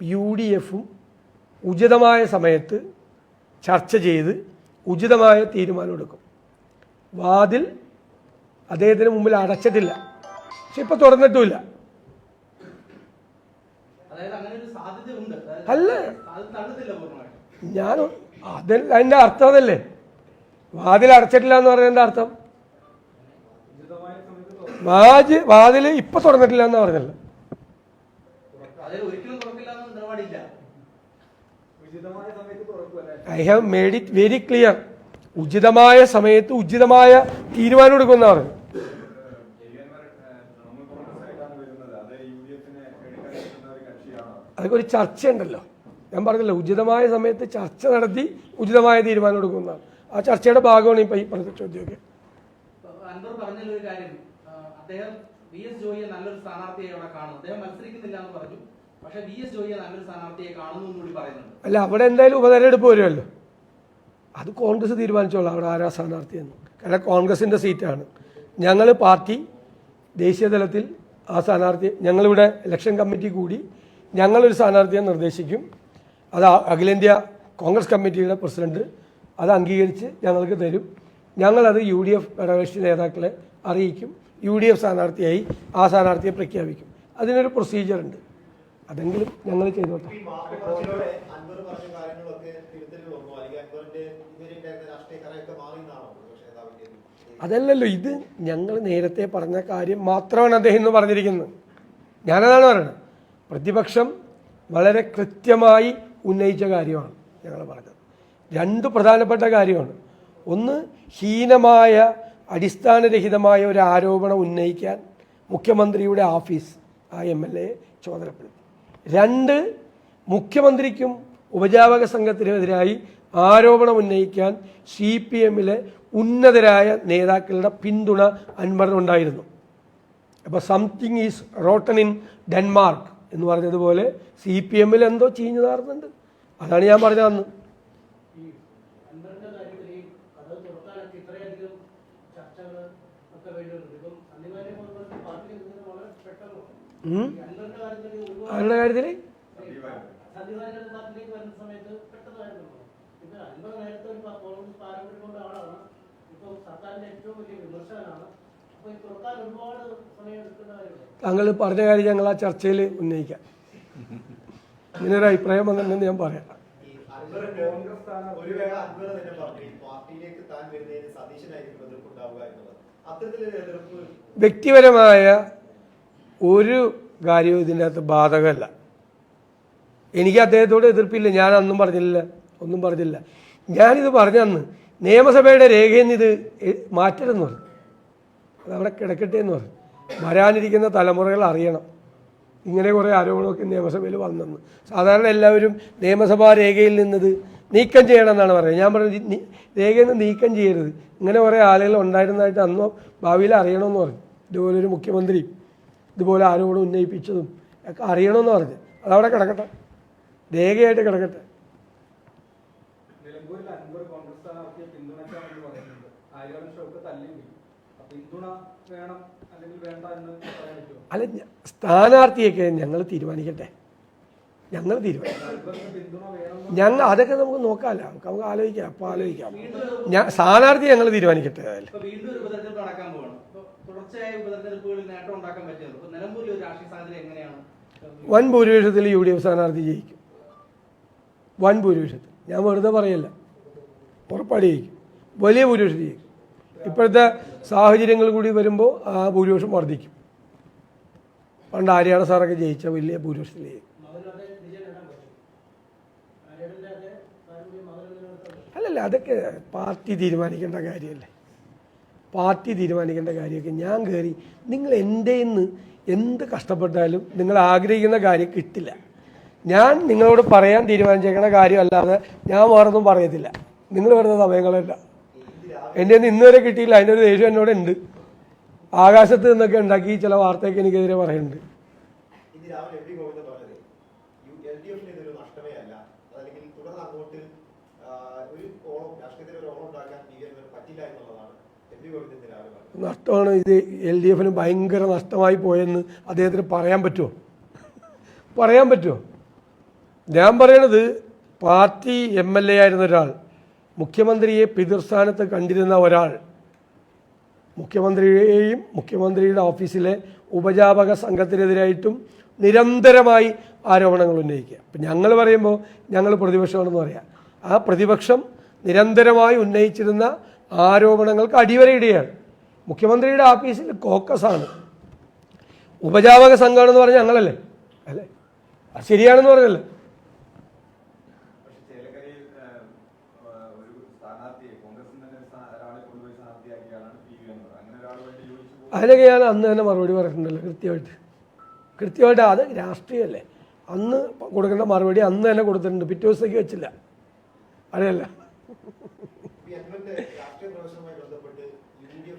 U D എഫും ഉചിതമായ സമയത്ത് ചർച്ച ചെയ്ത് ഉചിതമായ തീരുമാനമെടുക്കും വാതിൽ അദ്ദേഹത്തിന് മുമ്പിൽ അടച്ചിട്ടില്ല. പക്ഷെ ഇപ്പൊ തുറന്നിട്ടുമില്ല. അല്ല. ഞാൻ അതിൽ അതിന്റെ അർത്ഥം അതല്ലേ? വാതിൽ അടച്ചിട്ടില്ല എന്ന് പറയുന്നതിന്റെ അർത്ഥം? വാജ് വാതിൽ ഇപ്പം തുറന്നിട്ടില്ല എന്ന് പറഞ്ഞല്ലോ ഉചിതമായ I have made it very clear ഉചിതമായ സമയത്ത് ഉചിതമായ തീരുമാനം എടുക്കുന്നതാണ് അതൊക്കെ ഒരു ചർച്ചയുണ്ടല്ലോ. ഞാൻ പറഞ്ഞല്ലോ ഉചിതമായ സമയത്ത് ചർച്ച നടത്തി ഉചിതമായ തീരുമാനം എടുക്കുന്നതാണ് ആ ചർച്ചയുടെ ഭാഗമാണ് ഇപ്പം ഈ പറഞ്ഞ ചോദ്യമൊക്കെ. അൻവർ കാര്യം. അദ്ദേഹം വി എസ് ജോയിയെ നല്ലൊരു സ്ഥാനാർത്ഥിയെ അവിടെ കാണുന്നു അദ്ദേഹം മത്സരിക്കുന്നില്ല എന്ന് പറഞ്ഞു. അല്ല അവിടെ എന്തായാലും ഉപതെരഞ്ഞെടുപ്പ് വരുമല്ലോ അത് കോൺഗ്രസ് തീരുമാനിച്ചോളാം അവിടെ ആരാ സ്ഥാനാർത്ഥിയെന്ന് കാരണം കോൺഗ്രസിന്റെ സീറ്റാണ്. ഞങ്ങൾ പാർട്ടി ദേശീയ തലത്തിൽ ആ സ്ഥാനാർത്ഥി ഞങ്ങളിവിടെ ഇലക്ഷൻ കമ്മിറ്റി കൂടി ഞങ്ങളൊരു സ്ഥാനാർത്ഥിയെ നിർദ്ദേശിക്കും. അത് അഖിലേന്ത്യാ കോൺഗ്രസ് കമ്മിറ്റിയുടെ പ്രസിഡന്റ് അത് അംഗീകരിച്ച് ഞങ്ങൾക്ക് തരും. ഞങ്ങളത് യു ഡി എഫ് ഘടകകക്ഷി നേതാക്കളെ അറിയിക്കും. യു ഡി എഫ് സ്ഥാനാർത്ഥിയായി ആ സ്ഥാനാർത്ഥിയെ പ്രഖ്യാപിക്കും. അതിനൊരു പ്രൊസീജിയർ ഉണ്ട് അതെങ്കിലും ഞങ്ങൾ ചെയ്തോട്ടെ. അതല്ലല്ലോ ഇത് ഞങ്ങൾ നേരത്തെ പറഞ്ഞ കാര്യം മാത്രമാണ് അദ്ദേഹം ഇന്ന് പറഞ്ഞിരിക്കുന്നത്. ഞാനതാണ് പറയുന്നത് പ്രതിപക്ഷം വളരെ കൃത്യമായി ഉന്നയിച്ച കാര്യമാണ് ഞങ്ങൾ പറഞ്ഞത്. രണ്ട് പ്രധാനപ്പെട്ട കാര്യമാണ്. ഒന്ന് ഹീനമായ അടിസ്ഥാനരഹിതമായ ഒരു ആരോപണം ഉന്നയിക്കാൻ മുഖ്യമന്ത്രിയുടെ ഓഫീസ് ആ എം എൽ എ ചുമതലപ്പെടുത്തി രണ്ട് മുഖ്യമന്ത്രിക്കും ഉപജാപക സംഘത്തിനെതിരായി ആരോപണം ഉന്നയിക്കാൻ സി പി എമ്മിലെ ഉന്നതരായ നേതാക്കളുടെ പിന്തുണ അൻവറിനുണ്ടായിരുന്നു അപ്പോൾ something is rotten in Denmark എന്ന് പറഞ്ഞതുപോലെ സി പി എമ്മിൽ എന്തോ ചീഞ്ഞു നാറുന്നുണ്ട് അതാണ് ഞാൻ പറഞ്ഞത് എടുക്കുന്ന കാര്യത്തിൽ താങ്കൾ പറഞ്ഞ കാര്യം ഞങ്ങൾ ആ ചർച്ചയിൽ ഉന്നയിക്കാം. ഇങ്ങനെ ഒരു അഭിപ്രായം വന്നിട്ടുണ്ടെന്ന് ഞാൻ പറയാം. ഈ അൻവറിന്റെ ഒരു വേള അൻവർ തന്നെ പറഞ്ഞു പാർട്ടിയിലേക്ക് താൻ വരുന്നതിന് സതീശനായിരിക്കും എതിർപ്പുണ്ടാവുക എന്നുള്ളത്. വ്യക്തിപരമായ ഒരു കാര്യവും ഇതിന്റെ അകത്ത് ബാധകമല്ല. എനിക്ക് അദ്ദേഹത്തോട് എതിർപ്പില്ല. ഞാൻ അന്നും പറഞ്ഞില്ല. ഒന്നും പറഞ്ഞില്ല. ഞാനിത് പറഞ്ഞ അന്ന് നിയമസഭയുടെ രേഖയിൽ നിന്ന് ഇത് മാറ്റരുതെന്ന് പറഞ്ഞു. അതവിടെ കിടക്കട്ടെ എന്ന് പറഞ്ഞു. വരാനിരിക്കുന്ന തലമുറകൾ അറിയണം. ഇങ്ങനെ കുറേ ആരോപണമൊക്കെ നിയമസഭയിൽ വന്നെന്ന്. സാധാരണ എല്ലാവരും നിയമസഭാ രേഖയിൽ നിന്നത് നീക്കം ചെയ്യണം എന്നാണ് പറയുന്നത്. ഞാൻ പറഞ്ഞു "നീ- രേഖയിൽ നിന്ന് നീക്കം ചെയ്യരുത്. ഇങ്ങനെ കുറേ ആളുകൾ ഉണ്ടായിരുന്നതായിട്ട് അന്നോ ഭാവിയിൽ അറിയണമെന്ന് പറഞ്ഞു. ഇതുപോലെ ഒരു മുഖ്യമന്ത്രി ഇതുപോലെ ആരോടും ഉന്നയിപ്പിച്ചതും ഒക്കെ അറിയണമെന്ന് പറഞ്ഞു. അതവിടെ കിടക്കട്ടെ. രേഖയായിട്ട് കിടക്കട്ടെ. അല്ല സ്ഥാനാർത്ഥിയൊക്കെ ഞങ്ങൾ തീരുമാനിക്കട്ടെ. ഞങ്ങൾ തീരുമാനിക്കും ഞാൻ ഞങ്ങൾ അതൊക്കെ നമുക്ക് നോക്കാമല്ല. നമുക്ക് നമുക്ക് ആലോചിക്കാം. അപ്പോൾ ആലോചിക്കാം. ഞാൻ സ്ഥാനാർത്ഥി ഞങ്ങൾ തീരുമാനിക്കട്ടെ അതിൽ വൻ ഭൂരിപക്ഷത്തിൽ യു ഡി എഫ് സ്ഥാനാർത്ഥി ജയിക്കും. വൻ ഭൂരിപക്ഷത്തിൽ. ഞാൻ വെറുതെ പറയല്ല. ഉറപ്പാടി ജയിക്കും. വലിയ ഭൂരിപക്ഷം ജയിക്കും. ഇപ്പോഴത്തെ സാഹചര്യങ്ങൾ കൂടി വരുമ്പോൾ ആ ഭൂരിപക്ഷം വർദ്ധിക്കും. പണ്ട് ആര്യാട സാറൊക്കെ ജയിച്ച വലിയ ഭൂരിപക്ഷത്തിൽ ജയിക്കും. അല്ലല്ല അതൊക്കെ പാർട്ടി തീരുമാനിക്കേണ്ട കാര്യമല്ലേ? പാർട്ടി തീരുമാനിക്കേണ്ട കാര്യമൊക്കെ ഞാൻ കയറി നിങ്ങൾ എന്റെ നിന്ന് എന്ത് കഷ്ടപ്പെട്ടാലും നിങ്ങൾ ആഗ്രഹിക്കുന്ന കാര്യം കിട്ടില്ല. ഞാൻ നിങ്ങളോട് പറയാൻ തീരുമാനിച്ചേക്കുന്ന കാര്യമല്ലാതെ ഞാൻ വേറൊന്നും പറയത്തില്ല. നിങ്ങൾ വരുന്ന സമയങ്ങളല്ല. എന്റെ നിന്ന് ഇന്നുവരെ കിട്ടിയില്ല അതിന്റെ ഒരു ദേഷ്യം എന്നോട് ഉണ്ട്. ആകാശത്ത് നിന്നൊക്കെ ഉണ്ടാക്കി ചില വാർത്തയൊക്കെ എനിക്കെതിരെ പറയുന്നുണ്ട്. രാവിലെ എൽ ഡി നഷ്ടമേ അല്ല. അതല്ലെങ്കിൽ തുടർന്ന് അങ്ങോട്ട് ഒരു ഒരു ഉണ്ടാക്കാൻ എന്നുള്ളതാണ് നഷ്ടമാണ് ഇത് എൽ ഡി എഫിന് ഭയങ്കര നഷ്ടമായി പോയെന്ന് അദ്ദേഹത്തിന് പറയാൻ പറ്റുമോ? പറയാൻ പറ്റുമോ? ഞാൻ പറയണത് പാർട്ടി എം എൽ എ ആയിരുന്ന ഒരാൾ മുഖ്യമന്ത്രിയെ പിതൃസ്ഥാനത്ത് കണ്ടിരുന്ന ഒരാൾ മുഖ്യമന്ത്രിയെയും മുഖ്യമന്ത്രിയുടെ ഓഫീസിലെ ഉപജാപക സംഘത്തിനെതിരായിട്ടും നിരന്തരമായി ആരോപണങ്ങൾ ഉന്നയിക്കുക. അപ്പം ഞങ്ങൾ പറയുമ്പോൾ ഞങ്ങൾ പ്രതിപക്ഷമാണെന്ന് പറയാം. ആ പ്രതിപക്ഷം നിരന്തരമായി ഉന്നയിച്ചിരുന്ന ആരോപണങ്ങൾക്ക് അടിവരയിടുകയാണ്. മുഖ്യമന്ത്രിയുടെ ഓഫീസിൽ കോക്കസാണ് ഉപജാപക സംഘമാണെന്ന് പറഞ്ഞാൽ ഞങ്ങളല്ലേ? അല്ലേ? അത് ശരിയാണെന്ന് പറഞ്ഞല്ലേ? അതിനൊക്കെ ഞാൻ അന്ന് തന്നെ മറുപടി പറഞ്ഞിട്ടുണ്ടല്ലോ കൃത്യമായിട്ട്. കൃത്യമായിട്ട് അത് രാഷ്ട്രീയമല്ലേ? അന്ന് കൊടുക്കേണ്ട മറുപടി അന്ന് തന്നെ കൊടുത്തിട്ടുണ്ട്. പിറ്റേ ദിവസത്തേക്ക് വെച്ചില്ല. രാഷ്ട്രീയ പ്രവേശനം